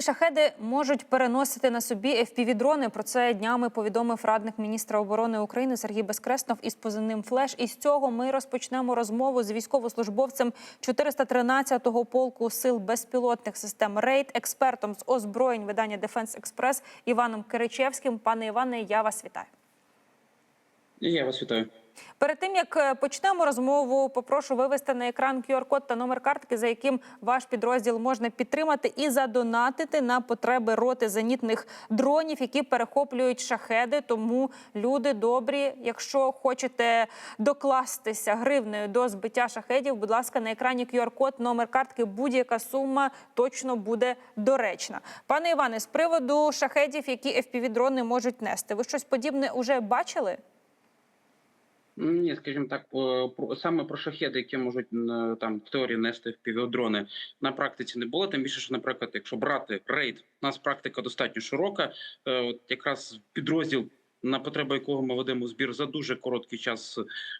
Шахеди можуть переносити на собі FPV-дрони. Про це днями повідомив радник міністра оборони України Сергій Безкреснов із позивним «Флеш». І з цього ми розпочнемо розмову з військовослужбовцем 413-го полку сил безпілотних систем «Рейд», експертом з озброєнь видання «Дефенс Експрес» Іваном Киричевським. Пане Іване, я вас вітаю. Я вас вітаю. Перед тим як е, почнемо розмову, попрошу вивести на екран QR-код та номер картки, за яким ваш підрозділ можна підтримати і задонатити на потреби роти зенітних дронів, які перехоплюють шахеди. Тому люди добрі, якщо хочете докластися гривнею до збиття шахедів, будь ласка, на екрані QR-код, номер картки, будь-яка сума точно буде доречна. Пане Іване, з приводу шахедів, які FPV-дрони можуть нести, ви щось подібне вже бачили? Ні, скажімо так, саме про шахеди, які можуть там в теорії нести півдрони, на практиці не було. Тим більше, що, наприклад, якщо брати рейд, у нас практика достатньо широка. Е, От якраз підрозділ, на потреби якого ми ведемо збір за дуже короткий час,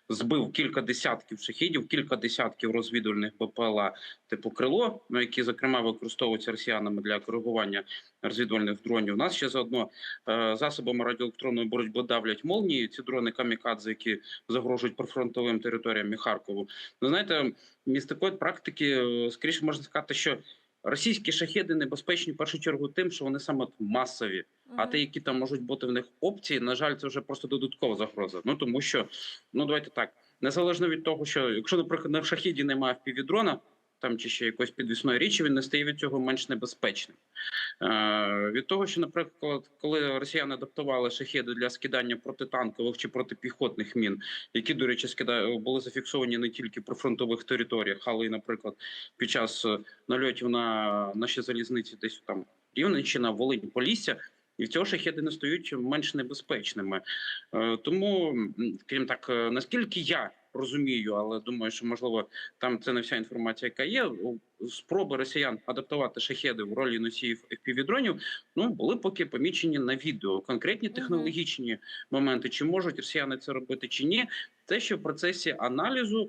збив кілька десятків шахідів, кілька десятків розвідувальних БПЛА типу крило, ну, які зокрема використовуються росіянами для коригування розвідувальних дронів. У нас ще заодно е, засобами радіоелектронної боротьби давлять молнії. Ці дрони камікадзе, які загрожують прифронтовим територіям і Харкову. Ну знаєте, з такої практики е, скоріше можна сказати, що російські шахеди небезпечні в першу чергу тим, що вони саме масові. А те, які там можуть бути в них опції, на жаль, це вже просто додаткова загроза. Ну тому що, ну давайте так, незалежно від того, що якщо, наприклад, на шахіді немає впівдрона, там чи ще якоїсь підвісної річі, він не стає від цього менш небезпечним. Е, від того, що, наприклад, коли росіяни адаптували шахеди для скидання протитанкових чи протипіхотних мін, які, до речі, скида... були зафіксовані не тільки при фронтових територіях, але й, наприклад, під час е, нальотів на наші залізниці, десь там Рівненщина, Волинь, Полісся. І в цього шахеди не стають менш небезпечними. Е, Тому, крім так, е, наскільки я розумію, але думаю, що можливо там це не вся інформація, яка є. Спроби росіян адаптувати шахеди в ролі носіїв FPV-дронів, ну були поки помічені на відео. Конкретні технологічні моменти, чи можуть росіяни це робити, чи ні, це ще в процесі аналізу,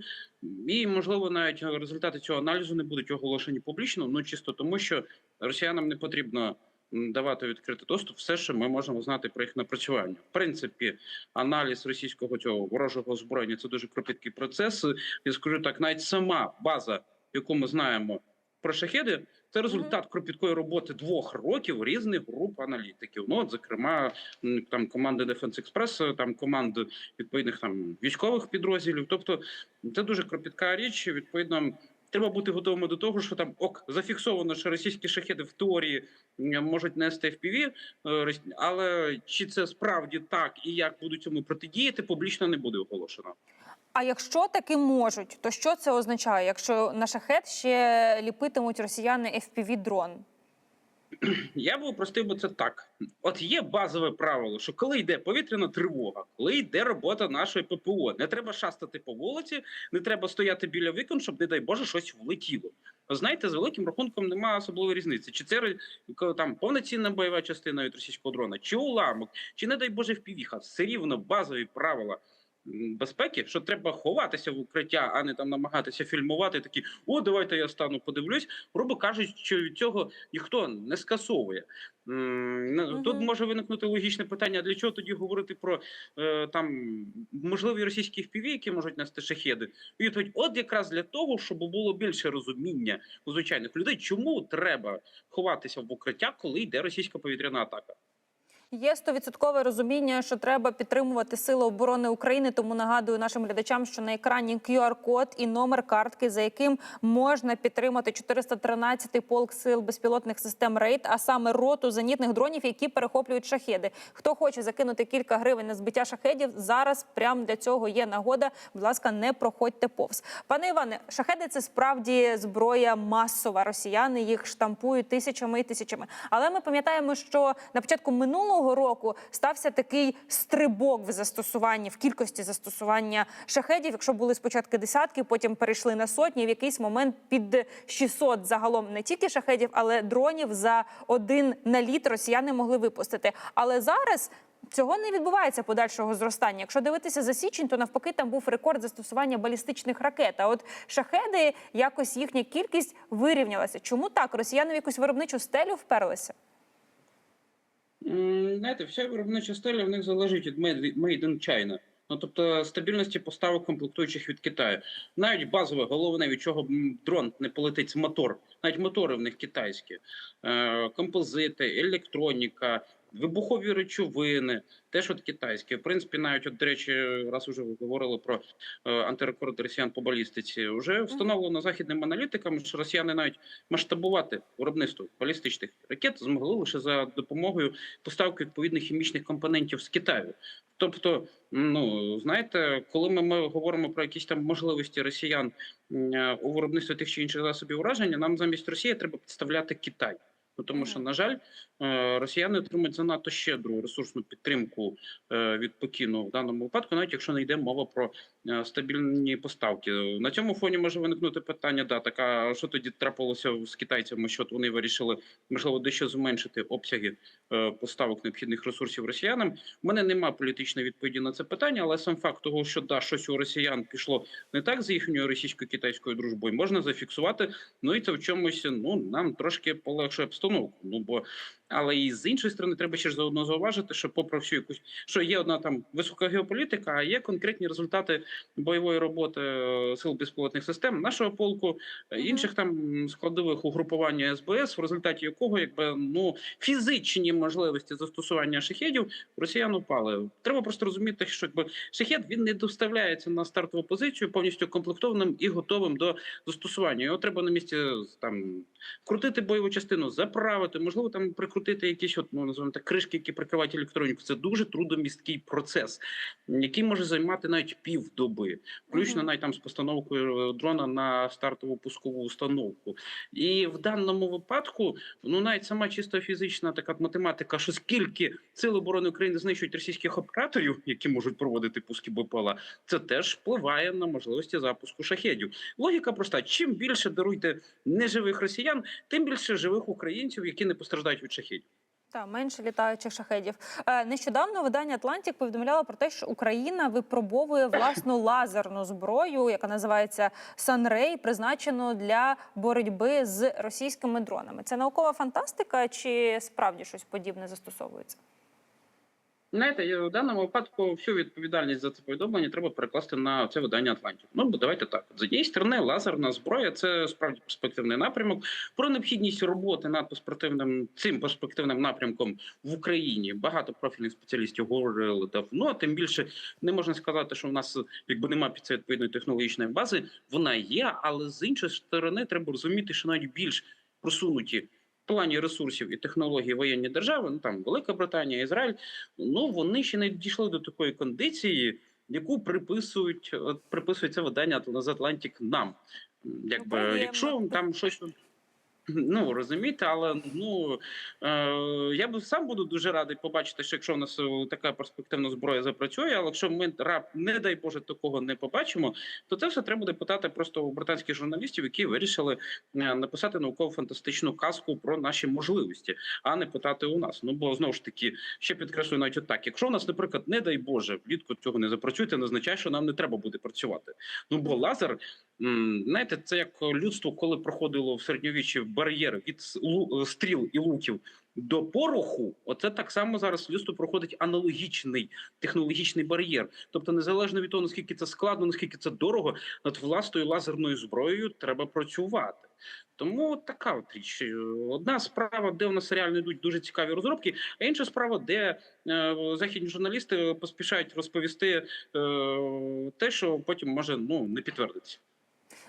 і можливо навіть результати цього аналізу не будуть оголошені публічно. Ну чисто тому, що росіянам не потрібно давати відкритий доступ, все, що ми можемо знати про їх напрацювання. В принципі, аналіз російського цього ворожого озброєння це дуже кропіткий процес. Я скажу так, навіть сама база, яку ми знаємо про шахеди, це результат кропіткої роботи двох років різних груп аналітиків. Ну, от, зокрема, там команди Defense Express, там команди відповідних там військових підрозділів. Тобто, це дуже кропітка річ. Відповідно, треба бути готовими до того, що там ок зафіксовано, що російські шахеди в теорії можуть нести FPV, е, але чи це справді так і як будуть цьому протидіяти, публічно не буде оголошено. А якщо таки можуть, то що це означає? Якщо на шахет ще ліпитимуть росіяни FPV-дрон? Я би упростив би це так: от є базове правило, що коли йде повітряна тривога, коли йде робота нашої ППО, не треба шастати по вулиці, не треба стояти біля вікон, щоб, не дай Боже, щось влетіло. Знаєте, з великим рахунком немає особливої різниці. Чи це там повноцінна бойова частина від російського дрона, чи уламок, чи не дай Боже впівіха. Все рівно базові правила. Безпеки, що треба ховатися в укриття, а не там намагатися фільмувати. Такі о, давайте я стану, подивлюсь. Грубо кажуть, що від цього ніхто не скасовує. Тут може виникнути логічне питання: для чого тоді говорити про е, там можливі російські впіві, які можуть нести шахеди? І відповідь, от якраз для того, щоб було більше розуміння у звичайних людей, чому треба ховатися в укриття, коли йде російська повітряна атака. Є стовідсоткове розуміння, що треба підтримувати сили оборони України. Тому нагадую нашим глядачам, що на екрані QR-код і номер картки, за яким можна підтримати 413-й полк сил безпілотних систем РЕЙД, а саме роту зенітних дронів, які перехоплюють шахеди. Хто хоче закинути кілька гривень на збиття шахедів, зараз прямо для цього є нагода. Будь ласка, не проходьте повз. Пане Іване, шахеди це справді зброя масова. Росіяни їх штампують тисячами і тисячами. Але ми пам'ятаємо, що на початку минулого року стався такий стрибок в застосуванні в кількості застосування шахедів. Якщо були спочатку десятки, потім перейшли на сотні. В якийсь момент під 600 загалом не тільки шахедів, але дронів за один наліт росіяни могли випустити. Але зараз цього не відбувається подальшого зростання. Якщо дивитися за січень, то навпаки там був рекорд застосування балістичних ракет. А от шахеди якось їхня кількість вирівнялася. Чому так? Росіяни в якусь виробничу стелю вперлися? Знаєте, вся виробнича стеля в них залежить від made in China. Ну, тобто стабільності поставок комплектуючих від Китаю. Навіть базове, головне, від чого дрон не полетить, мотор. Навіть мотори в них китайські. Е, композити, електроніка, вибухові речовини, теж от китайські. В принципі, навіть, от, до речі, раз уже ви говорили про е, антирекорд росіян по балістиці, вже встановлено західними аналітиками, що росіяни навіть масштабувати виробництво балістичних ракет змогли лише за допомогою поставки відповідних хімічних компонентів з Китаю. Тобто, ну знаєте, коли ми, ми говоримо про якісь там можливості росіян е, у виробництві тих чи інших засобів ураження, нам замість Росії треба підставляти Китай. Тому що, на жаль, е, росіяни отримують занадто щедру ресурсну підтримку е, від Пекіну в даному випадку, навіть якщо не йде мова про стабільні поставки. На цьому фоні може виникнути питання: да, така що тоді трапилося з китайцями, що вони вирішили можливо дещо зменшити обсяги е, поставок необхідних ресурсів росіянам. У мене немає політичної відповіді на це питання, але сам факт того, що да, щось у росіян пішло не так з їхньою російсько-китайською дружбою, можна зафіксувати. Ну і це в чомусь ну нам трошки полегшує обстановку. Ну бо але і з іншої сторони, треба ще ж заодно зауважити, що попри всю якусь що є одна там висока геополітика, а є конкретні результати бойової роботи е, сил безпілотних систем нашого полку, е, інших там складових угрупування СБС, в результаті якого якби ну фізичні можливості застосування шахедів росіян упали. Треба просто розуміти, що якби шахет він не доставляється на стартову позицію повністю комплектованим і готовим до застосування. Його треба на місці там крутити бойову частину, заправити, можливо, там прикрутити якісь от, ну, називаємо так, кришки, які прикривають електроніку. Це дуже трудомісткий процес, який може займати навіть півдоби, включно навіть там з постановкою е, дрона на стартову пускову установку. І в даному випадку, ну навіть сама чисто фізична така математика, що скільки сили оборони України знищують російських операторів, які можуть проводити пуски БПЛА, це теж впливає на можливості запуску шахедів. Логіка проста: чим більше даруйте неживих росіян, тим більше живих українців, які не постраждають від шахедів. Та менше літаючих шахедів. Е, Нещодавно видання Атлантик повідомляло про те, що Україна випробовує власну лазерну зброю, яка називається Санрей, призначену для боротьби з російськими дронами. Це наукова фантастика, чи справді щось подібне застосовується? Знаєте, в даному випадку всю відповідальність за це повідомлення треба перекласти на це видання Атлантів. Ну давайте так. З однієї сторони, лазерна зброя це справді перспективний напрямок. Про необхідність роботи над перспективним цим перспективним напрямком в Україні багато профільних спеціалістів говорили давно. Тим більше не можна сказати, що в нас якби немає під це відповідної технологічної бази. Вона є, але з іншої сторони треба розуміти, що навіть більш просунуті плані ресурсів і технологій воєнні держави, ну там Велика Британія, Ізраїль, ну вони ще не дійшли до такої кондиції, яку приписують приписується видання з Атлантик нам. Якби якщо там щось. Ну розумієте, але ну е, я б сам буду дуже радий побачити, що якщо в нас е, така перспективна зброя запрацює, але якщо ми рап, не дай Боже такого не побачимо, то це все треба буде питати просто у британських журналістів, які вирішили е, написати науково-фантастичну казку про наші можливості, а не питати у нас. Ну бо знову ж таки ще підкреслюю навіть отак. Якщо у нас, наприклад, не дай Боже, влітку цього не запрацює, це не означає, що нам не треба буде працювати. Ну бо лазер, знаєте, це як людство, коли проходило в середньовіччі бар'єр від стріл і луків. До пороху, оце так само зараз людство проходить аналогічний технологічний бар'єр. Тобто, незалежно від того, наскільки це складно, наскільки це дорого, над власною лазерною зброєю треба працювати. Тому така от річ. Е, Одна справа, де у нас реально йдуть дуже цікаві розробки, а інша справа, де е, західні журналісти поспішають розповісти е, те, що потім може ну не підтвердитися.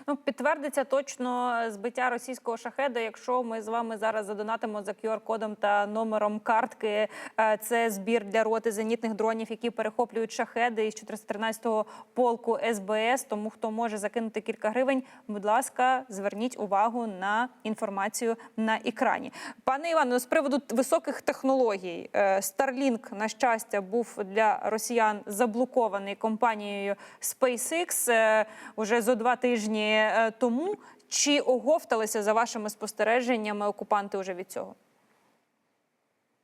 Ну, підтвердиться точно збиття російського шахеда, якщо ми з вами зараз задонатимо за QR-кодом та номером картки. Е, Це збір для роти зенітних дронів, які перехоплюють шахеди із 413-го полку СБС. Тому хто може закинути кілька гривень, будь ласка, зверніть увагу на інформацію на екрані. Пане Івано, з приводу високих технологій, е, Starlink, на щастя, був для росіян заблокований компанією SpaceX е, уже зо два тижні тому. Чи оговталися за вашими спостереженнями окупанти уже від цього?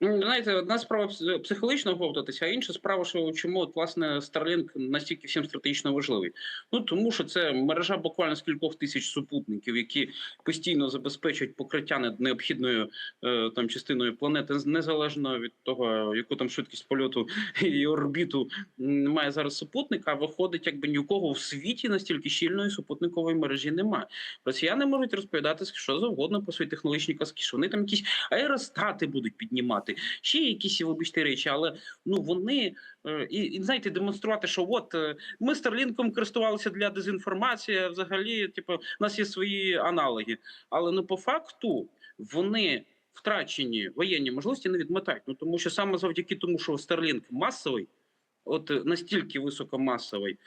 Ну, знаєте, одна справа психологічно оговтатися, а інша справа, що чому от, власне Starlink настільки всім стратегічно важливий. Ну тому що це мережа буквально з кількох тисяч супутників, які постійно забезпечують покриття не- необхідною е, там частиною планети, незалежно від того, яку там швидкість польоту і орбіту має зараз супутник. А виходить, якби ні у кого в світі настільки щільної супутникової мережі немає. Росіяни можуть розповідати що завгодно про свої технологічні казки, що вони там якісь аеростати будуть піднімати, ще якісь вибачте речі, але ну вони е, і, і знаєте, демонструвати, що от е, ми Старлінком користувалися для дезінформації. Взагалі, типу, у нас є свої аналоги. Але ну по факту вони. Втрачені воєнні можливості не відмотають. Ну тому що саме завдяки тому, що Starlink масовий, от е, настільки високомасовий,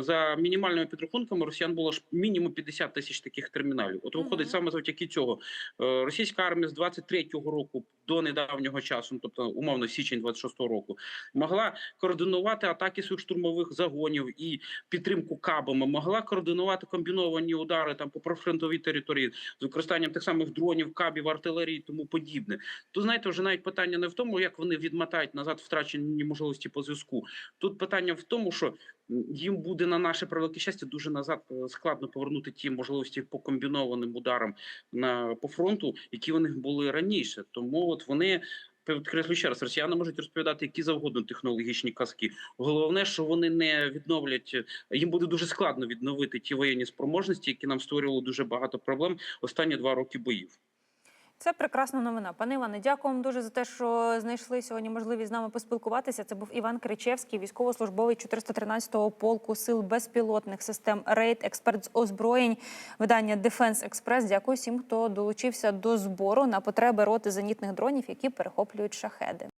за мінімальними підрахунками росіян було ж мінімум 50 тисяч таких терміналів. От виходить саме завдяки цього. Е, Російська армія з 23-го року до недавнього часу, ну, тобто умовно січень 26-го року, могла координувати атаки своїх штурмових загонів і підтримку кабами, могла координувати комбіновані удари там по прифронтовій території з використанням тих самих дронів, кабів, артилерії і тому подібне. То знаєте, вже навіть питання не в тому, як вони відмотають назад втрачені можливості по зв'язку. Тут питання в тому, що їм буде на наше превелике щастя дуже назад е, складно повернути ті можливості по комбінованим ударам на по фронту, які в них були раніше. Тому от вони. Підкреслю ще раз, росіяни можуть розповідати які завгодно технологічні казки. Головне, що вони не відновлять. Їм буде дуже складно відновити ті воєнні спроможності, які нам створювали дуже багато проблем останні два роки боїв. Це прекрасна новина. Пане Іване, дякую вам дуже за те, що знайшли сьогодні можливість з нами поспілкуватися. Це був Іван Кричевський, військовослужбовець 413-го полку сил безпілотних систем Рейд, експерт з озброєнь, видання Дефенс Експрес. Дякую всім, хто долучився до збору на потреби роти зенітних дронів, які перехоплюють шахеди.